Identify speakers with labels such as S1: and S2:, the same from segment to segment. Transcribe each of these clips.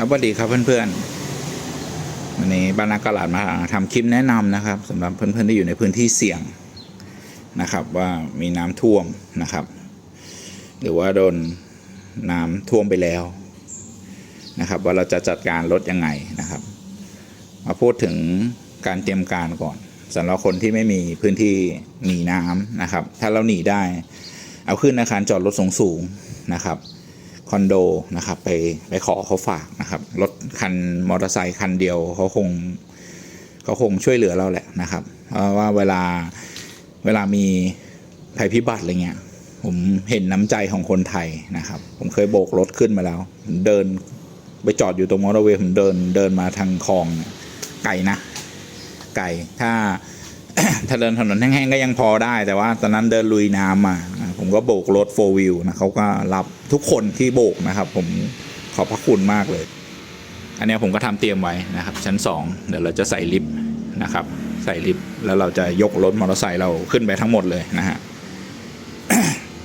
S1: ครับสวัสดีครับเพื่อนๆวันนี้บ้านนักกลาดมาทำคลิปแนะนำนะครับสำหรับเพื่อนๆที่อยู่ในพื้นที่เสี่ยงนะครับ ว่ามีน้ำท่วมนะครับ หรือว่าโดนน้ำท่วมไปแล้วนะครับ ว่าเราจะจัดการลดยังไงนะครับ มาพูดถึงการเตรียมการก่อนสำหรับคนที่ไม่มีพื้นที่หนีน้ำนะครับ ถ้าเราหนีได้ เอาขึ้นอาคารจอดรถสูงๆนะครับ คอนโดนะครับไปไปขอเขาฝากนะครับรถคันมอเตอร์ไซค์คันเดียวเขาคงเขาคงช่วยเหลือเราแหละนะครับเพราะว่าเวลาเวลามีภัยพิบัติอะไรเงี้ยผมเห็นน้ำใจของคนไทยนะครับ ผมเคยโบกรถขึ้นมาแล้ว เดินไปจอดอยู่ตรงมอเตอร์เวย์ผมเดินเดินมาทางคลองไกลนะ ไกลถ้าถ้าเดินถนนแห้งๆก็ยังพอได้ แต่ว่าตอนนั้นเดินลุยน้ำมา ผมก็โบกรถโฟวิวนะเขาก็รับทุกคนที่โบกนะครับ ผมขอบพระคุณมากเลย อันนี้ผมก็ทำเตรียมไว้นะครับ ชั้น 2 เดี๋ยวเราจะใส่ลิฟต์นะครับ ใส่ลิฟต์แล้วเราจะยกรถมอเตอร์ไซค์เราขึ้นไปทั้งหมดเลยนะฮะ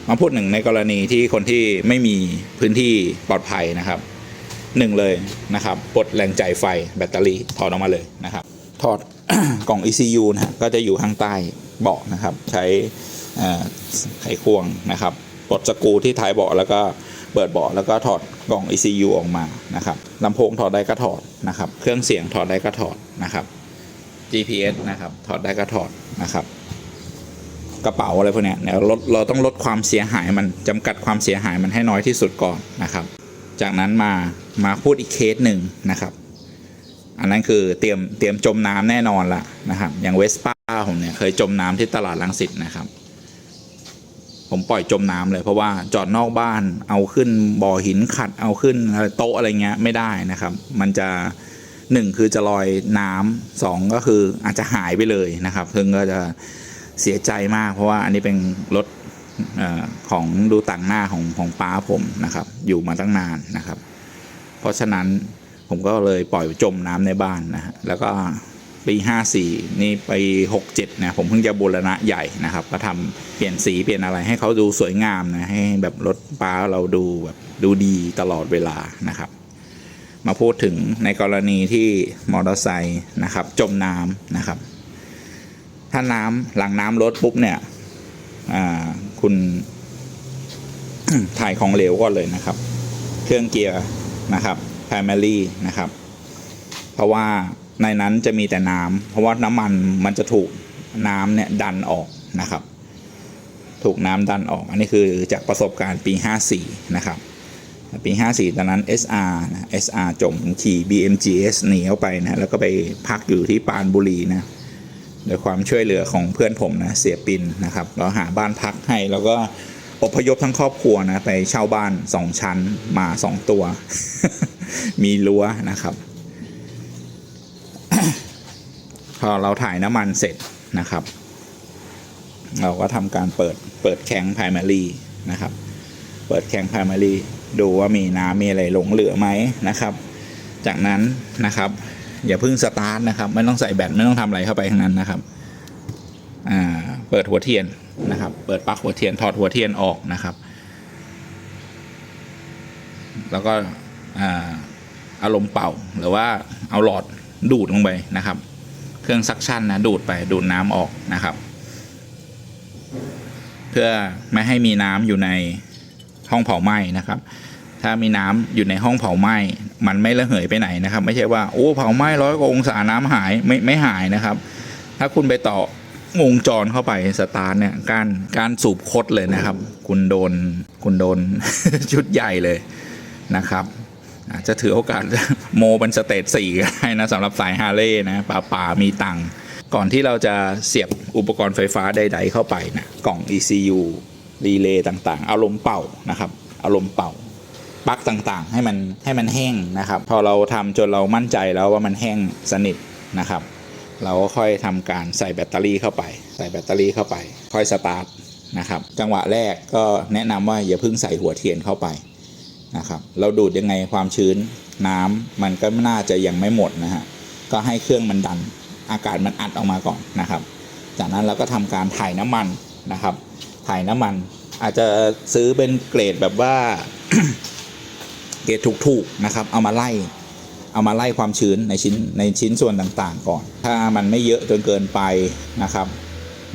S1: มาพูดหนึ่งในกรณีที่คนที่ไม่มีพื้นที่ปลอดภัยนะครับหนึ่งเลยนะครับปลดแรงจ่ายไฟแบตเตอรี่ถอดออกมาเลยนะครับ ถอดกล่อง ECU นะฮะก็จะอยู่ข้างใต้เบาะนะครับ ใช้ ไขควงนะครับปลดสกรูที่ท้ายเบาะแล้วก็เปิดเบาะแล้วก็ถอดกล่อง ECU ออกมานะครับลำโพงถอดได้ก็ถอดนะครับ เครื่องเสียงถอดได้ก็ถอดนะครับ GPS นะครับถอดได้ก็ถอดนะครับกระเป๋าอะไรพวกนี้เนี่ยลดเราต้องลดความเสียหายมันจำกัดความเสียหายมันให้น้อยที่สุดก่อนนะครับ จากนั้นมามาพูดอีกเคสหนึ่งนะครับ อันนั้นคือเตรียมเตรียมจมน้ำแน่นอนละนะครับ อย่างเวสป้าผมเนี่ยเคยจมน้ำที่ตลาดลังสิตนะครับ ผมปล่อยจมน้ำเลย เพราะว่าจอดนอกบ้านเอาขึ้นบ่อหินขัดเอาขึ้นโต๊ะอะไรเงี้ยไม่ได้นะครับ มันจะหนึ่งคือจะลอยน้ำสองก็คืออาจจะหายไปเลยนะครับซึ่งก็จะเสียใจมาก เพราะว่าอันนี้เป็นรถอของดูต่างหน้าของของป้าผมนะครับ อยู่มาตั้งนานนะครับ เพราะฉะนั้นผมก็เลยปล่อยจมน้ำในบ้านนะแล้วก็ ปี 54 นี่ไป 67 นะ ผมเพิ่งจะบูรณะใหญ่นะครับ ก็ทำเปลี่ยนสีเปลี่ยนอะไรให้เขาดูสวยงามนะ ให้แบบรถป้าเราดูแบบดูดีตลอดเวลานะครับ มาพูดถึงในกรณีที่มอเตอร์ไซค์นะครับ จมน้ำนะครับ ถ้าน้ำหลังน้ำลดปุ๊บเนี่ยอ่าคุณถ่ายของเหลวก่อนเลยนะครับ เครื่องเกียร์นะครับ primary นะครับ เพราะว่า ในนั้นจะมีแต่น้ำเพราะว่าน้ำมันมันจะถูกน้ำเนี่ยดันออกนะครับ ถูกน้ำดันออก อันนี้คือจากประสบการณ์ปี 54 นะครับ ปี 54 ตอนนั้น SR นะ SR จมขี่ BMGS หนีเข้าไปนะ แล้วก็ไปพักอยู่ที่ปานบุรีนะโดยความช่วยเหลือของเพื่อนผมนะเสียปินนะครับเราหาบ้านพักให้แล้วก็อพยพทั้งครอบครัวนะไปเช่าบ้านสองชั้นหมาสองตัว มีรั้วนะครับ พอเราถ่ายน้ำมันเสร็จนะครับ เราก็ทำการเปิดเปิดแข้ง primary นะครับ เปิดแข้ง primary ดูว่ามีน้ำมีอะไรหลงเหลือไหมนะครับ จากนั้นนะครับ อย่าเพิ่งสตาร์ทนะครับ ไม่ต้องใส่แบตไม่ต้องทำอะไรเข้าไปทั้งนั้นนะครับเปิดหัวเทียนนะครับ เปิดปลั๊กหัวเทียนถอดหัวเทียนออกนะครับ แล้วก็อารมณ์เป่าหรือว่าเอาหลอดดูดลงไปนะครับ เครื่องซักชั่นนะดูดไปดูดน้ำออกนะครับ เพื่อไม่ให้มีน้ำอยู่ในห้องเผาไหม้นะครับ ถ้ามีน้ำอยู่ในห้องเผาไหม้มันไม่ระเหยไปไหนนะครับ ไม่ใช่ว่าโอ้เผาไหม้ร้อยกว่าองศาน้ำหายไม่ไม่หายนะครับ ถ้าคุณไปต่อวงจรเข้าไปสตาร์ทเนี่ยการการสูบคดเลยนะครับ คุณโดนคุณโดนชุดใหญ่เลยนะครับ จจะถือโอกาสโมเป็นสเตจสี่ก็ได้นะสำหรับสายฮาร์เลย์นะป่าป่ามีตังค์ก่อนที่เราจะเสียบอุปกรณ์ไฟฟ้าใด ๆ เข้าไปนะกล่อง ECU รีเลย์ต่างๆ อารมณ์เป่านะครับ อารมณ์เป่าปลั๊กต่างๆ ให้มันให้มันแห้งนะครับ พอเราทำจนเรามั่นใจแล้วว่ามันแห้งสนิทนะครับ เราก็ค่อยทำการใส่แบตเตอรี่เข้าไป ใส่แบตเตอรี่เข้าไป ค่อยสตาร์ทนะครับ จังหวะแรกก็แนะนำว่าอย่าเพิ่งใส่หัวเทียนเข้าไป นะครับ เราดูดยังไงความชื้นน้ำมันก็น่าจะยังไม่หมดนะฮะก็ให้เครื่องมันดันอากาศมันอัดออกมาก่อนนะครับ จากนั้นเราก็ทำการถ่ายน้ำมันนะครับ ถ่ายน้ำมันอาจจะซื้อเป็นเกรดแบบว่าเกรดถูกๆนะครับ เอามาไล่เอามาไล่ความชื้นในชิ้นในชิ้นส่วนต่างๆ ก่อน ถ้ามันไม่เยอะจนเกินไปนะครับ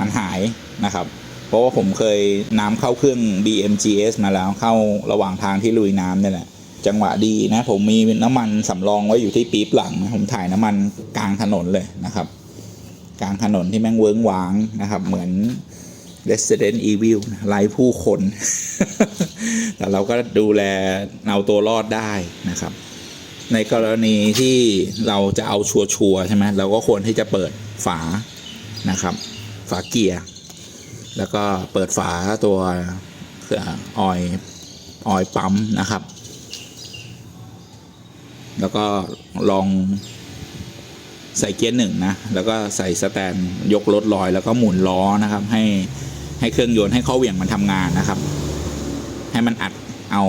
S1: มันหายนะครับ เพราะว่าผมเคยน้ำเข้าเครื่อง BMGS มาแล้วเข้าระหว่างทางที่ลุยน้ำเนี่ยแหละ จังหวะดีนะ ผมมีน้ำมันสำรองไว้อยู่ที่ปี๊บหลังนะผมถ่ายน้ำมันกลางถนนเลยนะครับ กลางถนนที่แม่งเวิ้งว้างนะครับ เหมือน Resident Evil ไร้ผู้คน แต่เราก็ดูแลเอาตัวรอดได้นะครับ ในกรณีที่เราจะเอาชัวร์ๆใช่ไหมเราก็ควรที่จะเปิดฝานะครับ ฝาเกียร์ แล้วก็เปิดฝาตัวออยออยปั๊มนะครับ แล้วก็ลองใส่เกียร์หนึ่งนะ แล้วก็ใส่สแตนยกรถลอย แล้วก็หมุนล้อนะครับ ให้ให้เครื่องยนต์ให้ข้อเหวี่ยงมันทำงานนะครับ ให้มันอัดเอา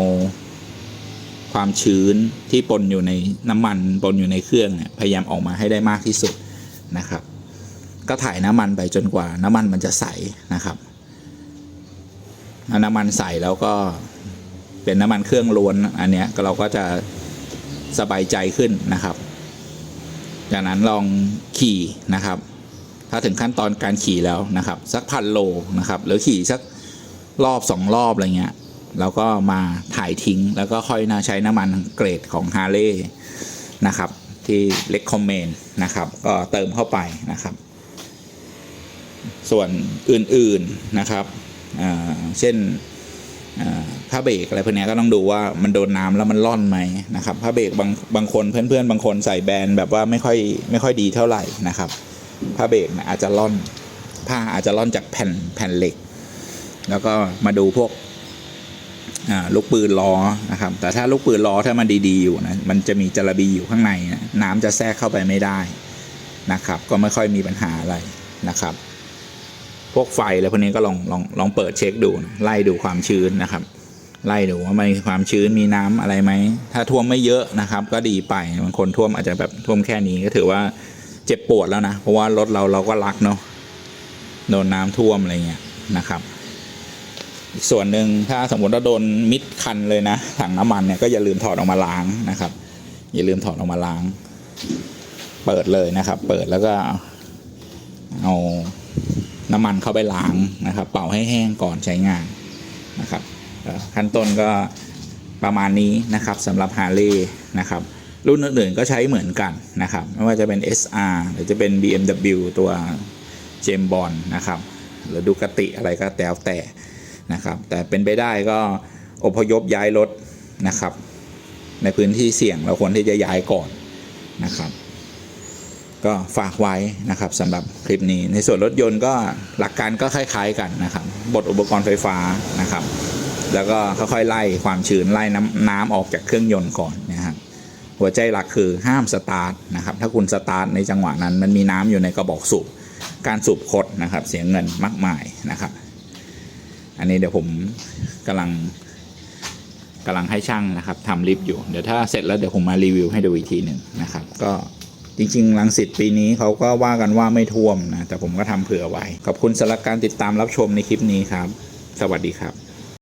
S1: ความชื้นที่ปนอยู่ในน้ำมันปนอยู่ในเครื่องเนี่ยพยายามออกมาให้ได้มากที่สุดนะครับ ก็ถ่ายน้ำมันไปจนกว่าน้ำมันมันจะใสนะครับถ้าน้ำมันใสแล้วก็เป็นน้ำมันเครื่องล้วนอันเนี้ยเราก็จะสบายใจขึ้นนะครับ จากนั้นลองขี่นะครับ ถ้าถึงขั้นตอนการขี่แล้วนะครับ สักพันโลนะครับหรือขี่สักรอบสองรอบอะไรเงี้ยเราก็มาถ่ายทิ้งแล้วก็ค่อยนาใช้น้ำมันเกรดของฮาร์เลย์นะครับ ที่เล็กคอมเมนนะครับ ก็เติมเข้าไปนะครับ ส่วนอื่นๆนะครับ เช่นผ้าเบรกอะไรพวกนี้ก็ต้องดูว่ามันโดนน้ำแล้วมันล่อนไหมนะครับผ้าเบรกบางบางคนเพื่อนๆ บางคนใส่แบรนด์แบบว่าไม่ค่อยไม่ค่อยดีเท่าไหร่นะครับผ้าเบรกนะอาจจะล่อนผ้าอาจจะล่อนจากแผ่นแผ่นเหล็ก แล้วก็มาดูพวกลูกปืนล้อนะครับ แต่ถ้าลูกปืนล้อถ้ามันดีๆอยู่นะมันจะมีจระบีอยู่ข้างในนะน้ำจะแทรกเข้าไปไม่ได้นะครับ ก็ไม่ค่อยมีปัญหาอะไรนะครับ พวกไฟอะไรพวกนี้ก็ลองลองลองเปิดเช็คดูนะไล่ดูความชื้นนะครับ ไล่ดูว่ามันมีความชื้นมีน้ำอะไรไหม ถ้าท่วมไม่เยอะนะครับ ก็ดีไปบางคนท่วมอาจจะแบบท่วมแค่นี้ก็ถือว่าเจ็บปวดแล้วนะ เพราะว่ารถเราเราก็รักเนาะโดนน้ำท่วมอะไรเงี้ยนะครับอีกส่วนหนึ่งถ้าสมมติว่าโดนมิดคันเลยนะถังน้ำมันเนี่ยก็อย่าลืมถอดออกมาล้างนะครับ อย่าลืมถอดออกมาล้าง เปิดเลยนะครับ เปิดแล้วก็เอา น้ำมันเข้าไปล้างนะครับ เป่าให้แห้งก่อนใช้งานนะครับขั้นต้นก็ประมาณนี้นะครับสำหรับฮาร์เลย์นะครับ รุ่นอื่นๆก็ใช้เหมือนกันนะครับ ไม่ว่าจะเป็น SR หรือจะเป็น BMW ตัวเจมบอลนะครับ หรือดูกติอะไรก็แล้วแต่นะครับ แต่เป็นไปได้ก็อพยพย้ายรถนะครับ ในพื้นที่เสี่ยงเราควรที่จะย้ายก่อนนะครับ ก็ฝากไว้นะครับสำหรับคลิปนี้ ในส่วนรถยนต์ก็หลักการก็คล้าย ๆกันนะครับ บดอุปกรณ์ไฟฟ้านะครับ แล้วก็ค่อยๆไล่ความชื้นไล่น้ำน้ำออกจากเครื่องยนต์ก่อนนะครับหัวใจหลักคือห้ามสตาร์ทนะครับ ถ้าคุณสตาร์ทในจังหวะนั้นมันมีน้ำอยู่ในกระบอกสูบการสูบคดนะครับ เสียเงินมากมายนะครับ อันนี้เดี๋ยวผมกำลังกำลังให้ช่างนะครับทำลิฟต์อยู่ เดี๋ยวถ้าเสร็จแล้วเดี๋ยวผมมารีวิวให้ดูอีกทีหนึ่งนะครับ ก็ จริงๆลังสิตปีนี้เขาก็ว่ากันว่าไม่ท่วมนะแต่ผมก็ทำเผื่อไว้ ขอบคุณสำหรับการติดตามรับชมในคลิปนี้ครับ สวัสดีครับ